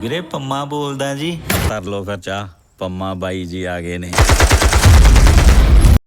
ਵੀਰੇ ਪੰਮਾ ਬੋਲਦਾ ਜੀ। ਕਰ ਲੋ ਫਿਰ ਚਾਹ। ਪੰਮਾ ਬਾਈ ਜੀ ਆ ਗਏ ਨੇ।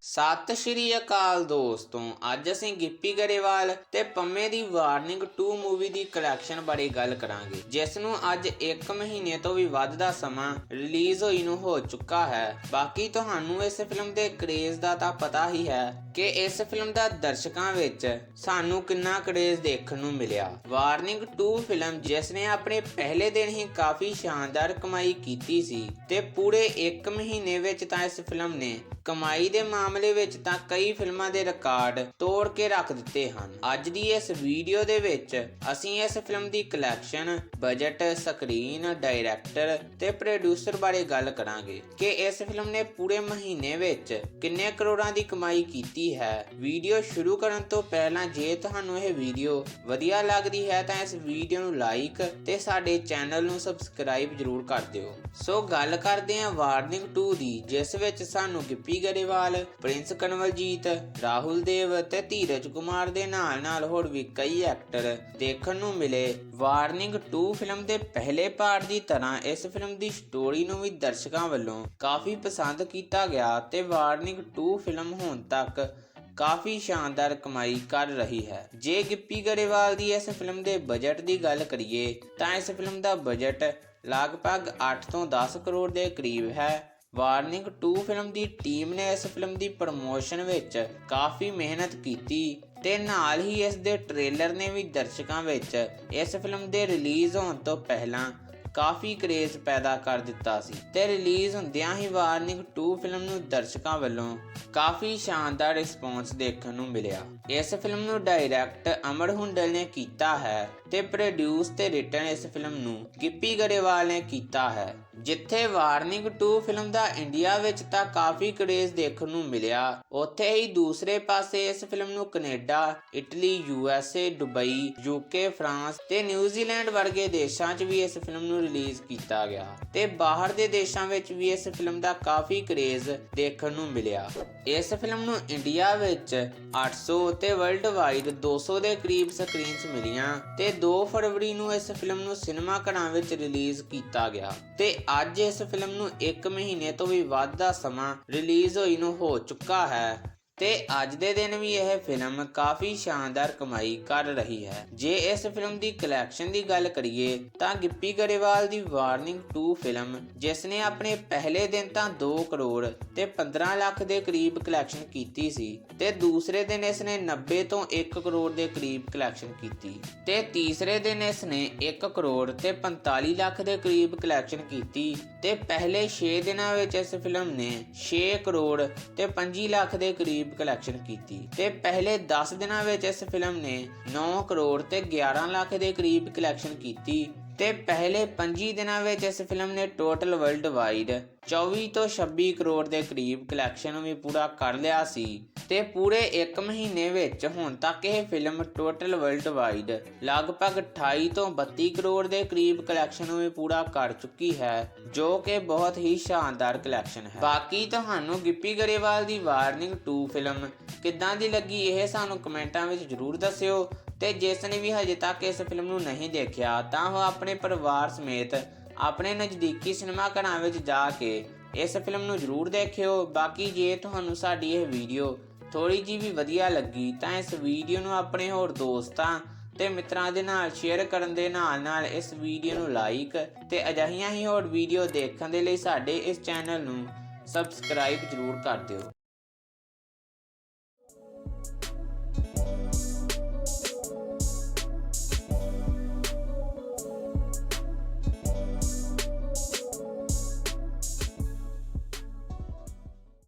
ਸਤਿ ਸ਼੍ਰੀ ਅਕਾਲ ਦੋਸਤੋ, ਅੱਜ ਅਸੀਂ ਗਿੱਪੀ ਗਰੇਵਾਲ ਤੇ ਪੰਮੇ ਦੀ ਵਾਰਨਿੰਗ 2 ਮੂਵੀ ਦੀ ਕਲੈਕਸ਼ਨ ਬਾਰੇ ਗੱਲ ਕਰਾਂਗੇ, ਜਿਸ ਨੂੰ ਅੱਜ 1 ਮਹੀਨੇ ਤੋਂ ਵੀ ਵੱਧ ਦਾ ਸਮਾਂ ਰਿਲੀਜ਼ ਹੋਈ ਨੂੰ ਹੋ ਚੁੱਕਾ ਹੈ। ਬਾਕੀ ਤੁਹਾਨੂੰ ਇਸ ਫਿਲਮ ਦੇ ਕਰੇਜ਼ ਦਾ ਤਾਂ ਪਤਾ ਹੀ ਹੈ। ਕਿ ਇਸ ਫਿਲਮ ਦਾ ਦਰਸ਼ਕਾਂ ਵਿੱਚ ਸਾਨੂੰ ਕਿੰਨਾ ਕਰੇਜ਼ ਦੇਖਣ ਨੂੰ ਮਿਲਿਆ। ਵਾਰਨਿੰਗ 2 ਫਿਲਮ ਜਿਸ ਨੇ ਆਪਣੇ ਪਹਿਲੇ ਦਿਨ ਹੀ ਕਾਫੀ ਸ਼ਾਨਦਾਰ ਕਮਾਈ ਕੀਤੀ ਸੀ ਤੇ ਪੂਰੇ 1 ਮਹੀਨੇ ਵਿੱਚ ਤਾਂ ਇਸ ਫਿਲਮ ਨੇ ਕਮਾਈ ਦੇ ਮਾਮਲੇ ਵਿੱਚ ਤਾਂ ਕਈ ਫਿਲਮਾਂ ਦੇ ਰਿਕਾਰਡ ਤੋੜ ਕੇ ਰੱਖ ਦਿੱਤੇ ਹਨ। ਅੱਜ ਦੀ ਇਸ ਵੀਡੀਓ ਦੇ ਵਿੱਚ ਅਸੀਂ ਇਸ ਫਿਲਮ ਦੀ ਕਲੈਕਸ਼ਨ ਬਜਟ ਸਕਰੀਨ ਡਾਇਰੈਕਟਰ ਤੇ ਪ੍ਰੋਡਿਊਸਰ ਬਾਰੇ ਗੱਲ ਕਰਾਂਗੇ ਕਿ ਇਸ ਫਿਲਮ ਨੇ ਪੂਰੇ ਮਹੀਨੇ ਵਿੱਚ ਕਿੰਨੇ ਕਰੋੜਾਂ ਦੀ ਕਮਾਈ ਕੀਤੀ ਹੈ? ਵੀਡੀਓ ਸ਼ੁਰੂ ਕਰਨ ਤੋਂ ਪਹਿਲਾਂ ਜੇ ਤੁਹਾਨੂੰ ਇਹ ਵੀਡੀਓ ਵਧੀਆ ਲੱਗਦੀ ਹੈ ਤਾਂ ਇਸ ਵੀਡੀਓ ਨੂੰ ਲਾਈਕ ਤੇ ਸਾਡੇ ਚੈਨਲ ਨੂੰ ਸਬਸਕ੍ਰਾਈਬ ਜਰੂਰ ਕਰ ਦਿਓ। ਸੋ ਗੱਲ ਕਰਦੇ ਹਾਂ ਵਾਰਨਿੰਗ 2 ਦੀ, ਜਿਸ ਵਿੱਚ ਸਾਨੂੰ ਗਿੱਪੀ ਗਰੇਵਾਲ, ਪ੍ਰਿੰਸ ਕਨਵਲਜੀਤ, ਰਾਹੁਲ ਦੇਵ ਤੇ ਧੀਰਜ ਕੁਮਾਰ ਦੇ ਨਾਲ ਨਾਲ ਹੋਰ ਵੀ ਕਈ ਐਕਟਰ ਦੇਖਣ ਨੂੰ ਮਿਲੇ। ਵਾਰਨਿੰਗ 2 ਫਿਲਮ ਦੇ ਪਹਿਲੇ ਪਾਰਟ ਦੀ ਤਰ੍ਹਾਂ ਇਸ ਫਿਲਮ ਦੀ ਸਟੋਰੀ ਨੂੰ ਵੀ ਦਰਸ਼ਕਾਂ ਵੱਲੋਂ ਕਾਫੀ ਪਸੰਦ ਕੀਤਾ ਗਿਆ ਤੇ ਵਾਰਨਿੰਗ 2 ਫਿਲਮ ਹੁਣ ਤੱਕ ਕਾਫੀ ਸ਼ਾਨਦਾਰ ਕਮਾਈ ਕਰ ਰਹੀ ਹੈ। ਜੇ ਗਿੱਪੀ ਗਰੇਵਾਲ ਦੀ ਇਸ ਫਿਲਮ ਦੇ ਬਜਟ ਦੀ ਗੱਲ ਕਰੀਏ ਤਾਂ ਇਸ ਫਿਲਮ ਦਾ ਬਜਟ ਲਗਭਗ 8 ਤੋਂ 10 ਕਰੋੜ ਦੇ ਕਰੀਬ ਹੈ। ਵਾਰਨਿੰਗ 2 ਫਿਲਮ ਦੀ ਟੀਮ ਨੇ ਇਸ ਫਿਲਮ ਦੀ ਪ੍ਰਮੋਸ਼ਨ ਵਿੱਚ ਕਾਫੀ ਮਿਹਨਤ ਕੀਤੀ ਤੇ ਨਾਲ ਹੀ ਇਸ ਦੇ ਟ੍ਰੇਲਰ ਨੇ ਵੀ ਦਰਸ਼ਕਾਂ ਵਿੱਚ ਇਸ ਫਿਲਮ ਦੇ ਰਿਲੀਜ਼ ਹੋਣ ਤੋਂ ਪਹਿਲਾਂ ਕਾਫੀ ਕਰੇਜ਼ ਪੈਦਾ ਕਰ ਦਿੱਤਾ ਸੀ। ਤੇ ਰਿਲੀਜ਼ ਹੁੰਦਿਆਂ ਹੀ ਵਾਰਨਿੰਗ 2 ਫਿਲਮ ਨੂੰ ਦਰਸ਼ਕਾਂ ਵੱਲੋਂ ਕਾਫੀ ਸ਼ਾਨਦਾਰ ਰਿਸਪੌਂਸ ਦੇਖਣ ਨੂੰ ਮਿਲਿਆ। ਇਸ ਫਿਲਮ ਨੂੰ ਡਾਇਰੈਕਟ ਅਮਰ ਹੁੰਡਲ ਨੇ ਕੀਤਾ ਹੈ ਤੇ ਪ੍ਰੋਡਿਊਸ ਤੇ ਰਿਟਨ ਇਸ ਫਿਲਮ ਨੂੰ ਗਿੱਪੀ ਗਰੇਵਾਲ ਨੇ ਕੀਤਾ ਹੈ। ਜਿੱਥੇ ਵਾਰਨਿੰਗ 2 ਫਿਲਮ ਦਾ ਇੰਡੀਆ ਵਿੱਚ ਤਾਂ ਕਾਫੀ ਕਰੇਜ਼ ਦੇਖਣ ਨੂੰ ਮਿਲਿਆ। ਉੱਥੇ ਹੀ ਦੂਸਰੇ ਪਾਸੇ ਇਸ ਫਿਲਮ ਨੂੰ Canada Italy U S A Dubai UK France ਤੇ ਨਿਊਜ਼ੀਲੈਂਡ ਵਰਗੇ ਦੇਸ਼ਾਂ 'ਚ ਵੀ ਇਸ ਫਿਲਮ ਨੂੰ ਰਿਲੀਜ਼ ਕੀਤਾ ਗਿਆ। ਤੇ ਬਾਹਰ ਦੇ ਦੇਸ਼ਾਂ ਵਿੱਚ ਵੀ ਇਸ ਫਿਲਮ ਦਾ ਕਾਫੀ ਕਰੇਜ਼ ਦੇਖਣ ਨੂੰ ਮਿਲਿਆ। ਇਸ ਫਿਲਮ ਨੂੰ ਇੰਡੀਆ ਵਿੱਚ 800 ਤੇ ਵਰਲਡ ਵਾਈਡ 200 ਦੇ ਕਰੀਬ ਸਕਰੀਨਸ ਮਿਲੀਆਂ ਤੇ 2 ਫਰਵਰੀ ਨੂੰ ਇਸ ਫਿਲਮ ਨੂੰ ਸਿਨੇਮਾ ਘਰਾਂ ਵਿੱਚ ਰਿਲੀਜ਼ ਕੀਤਾ ਗਿਆ। ਤੇ ਅੱਜ ਇਸ ਫਿਲਮ ਨੂੰ 1 ਮਹੀਨੇ ਤੋਂ ਵੀ ਵੱਧ ਦਾ ਸਮਾਂ ਰਿਲੀਜ਼ ਹੋਈ ਨੂੰ ਹੋ ਚੁੱਕਾ ਹੈ। ਤੇ ਅੱਜ ਦੇ ਦਿਨ ਵੀ ਇਹ ਫਿਲਮ ਕਾਫੀ ਸ਼ਾਨਦਾਰ ਕਮਾਈ ਕਰ ਰਹੀ ਹੈ। ਜੇ ਇਸ ਫਿਲਮ ਦੀ ਕਲੈਕਸ਼ਨ ਦੀ ਗੱਲ ਕਰੀਏ, ਤਾਂ ਗਿੱਪੀ ਗਰੇਵਾਲ ਦੀ ਵਾਰਨਿੰਗ 2 ਫਿਲਮ ਜਿਸ ਨੇ ਆਪਣੇ ਪਹਿਲੇ ਦਿਨ ਤਾਂ 2 ਕਰੋੜ ਤੇ 15 ਲੱਖ ਦੇ ਕਰੀਬ ਕਲੈਕਸ਼ਨ ਕੀਤੀ ਸੀ ਤੇ ਦੂਸਰੇ ਦਿਨ ਇਸ ਨੇ 90 ਤੋਂ 1 ਕਰੋੜ ਦੇ ਕਰੀਬ ਕਲੈਕਸ਼ਨ ਕੀਤੀ ਤੇ ਤੀਸਰੇ ਦਿਨ ਇਸ ਨੇ 1 ਕਰੋੜ ਤੇ 45 ਲੱਖ ਦੇ ਕਰੀਬ ਕਲੈਕਸ਼ਨ ਕੀਤੀ ਤੇ ਪਹਿਲੇ 6 ਦਿਨਾਂ ਵਿੱਚ ਇਸ ਫਿਲਮ ਨੇ 6 ਕਰੋੜ ਤੇ 25 ਲੱਖ ਦੇ ਕਰੀਬ ਕਲੈਕਸ਼ਨ ਕੀਤੀ ਤੇ ਪਹਿਲੇ 10 ਦਿਨਾਂ ਵਿੱਚ ਇਸ ਫਿਲਮ ਨੇ 9 ਕਰੋੜ ਤੇ 11 ਲੱਖ ਦੇ ਕਰੀਬ ਕਲੈਕਸ਼ਨ ਕੀਤੀ ਤੇ ਪਹਿਲੇ 25 ਦਿਨਾਂ ਵਿੱਚ ਇਸ ਫਿਲਮ ਨੇ ਟੋਟਲ ਵਰਲਡ ਵਾਈਡ 24 ਤੋਂ 26 ਕਰੋੜ ਦੇ ਕਰੀਬ ਕਲੈਕਸ਼ਨ ਵੀ ਪੂਰਾ ਕਰ ਲਿਆ ਸੀ ਤੇ ਪੂਰੇ 1 ਮਹੀਨੇ ਵਿੱਚ ਹੁਣ ਤੱਕ ਇਹ ਫਿਲਮ ਟੋਟਲ ਵਰਲਡ ਵਾਈਡ ਲਗਭਗ 28 ਤੋਂ 32 ਕਰੋੜ ਦੇ ਕਰੀਬ ਕਲੈਕਸ਼ਨ ਵੀ ਪੂਰਾ ਕਰ ਚੁੱਕੀ ਹੈ, ਜੋ ਕਿ ਬਹੁਤ ਹੀ ਸ਼ਾਨਦਾਰ ਕਲੈਕਸ਼ਨ ਹੈ। ਬਾਕੀ ਤੁਹਾਨੂੰ ਗਿੱਪੀ ਗਰੇਵਾਲ ਦੀ ਵਾਰਨਿੰਗ 2 ਫਿਲਮ ਕਿੱਦਾਂ ਦੀ ਲੱਗੀ ਇਹ ਸਾਨੂੰ ਕਮੈਂਟਾਂ ਵਿੱਚ ਜਰੂਰ ਦੱਸਿਓ ਤੇ ਜਿਸ ਨੇ ਵੀ ਹਜੇ ਤੱਕ ਇਸ ਫਿਲਮ ਨੂੰ ਨਹੀਂ ਦੇਖਿਆ, ਤਾਂ ਉਹ ਆਪਣੇ ਪਰਿਵਾਰ ਸਮੇਤ ਆਪਣੇ ਨਜ਼ਦੀਕੀ ਸਿਨੇਮਾ ਘਰਾਂ ਵਿੱਚ ਜਾ ਕੇ ਇਸ ਫਿਲਮ ਨੂੰ ਜਰੂਰ ਦੇਖਿਓ। ਬਾਕੀ ਜੇ ਤੁਹਾਨੂੰ ਸਾਡੀ ਇਹ ਵੀਡੀਓ ਥੋੜੀ ਜੀ ਵੀ ਵਧੀਆ ਲੱਗੀ, ਤਾਂ ਇਸ ਵੀਡੀਓ ਨੂੰ ਆਪਣੇ ਹੋਰ ਦੋਸਤਾਂ ਤੇ ਮਿੱਤਰਾਂ ਦੇ ਨਾਲ ਸ਼ੇਅਰ ਕਰਨ ਦੇ ਨਾਲ ਨਾਲ ਇਸ ਵੀਡੀਓ ਨੂੰ ਲਾਈਕ ਤੇ ਅਜਿਹੀਆਂ ਹੀ ਹੋਰ ਵੀਡੀਓ ਦੇਖਣ ਦੇ ਲਈ ਸਾਡੇ ਇਸ ਚੈਨਲ ਨੂੰ ਸਬਸਕ੍ਰਾਈਬ ਜਰੂਰ ਕਰ ਦਿਓ।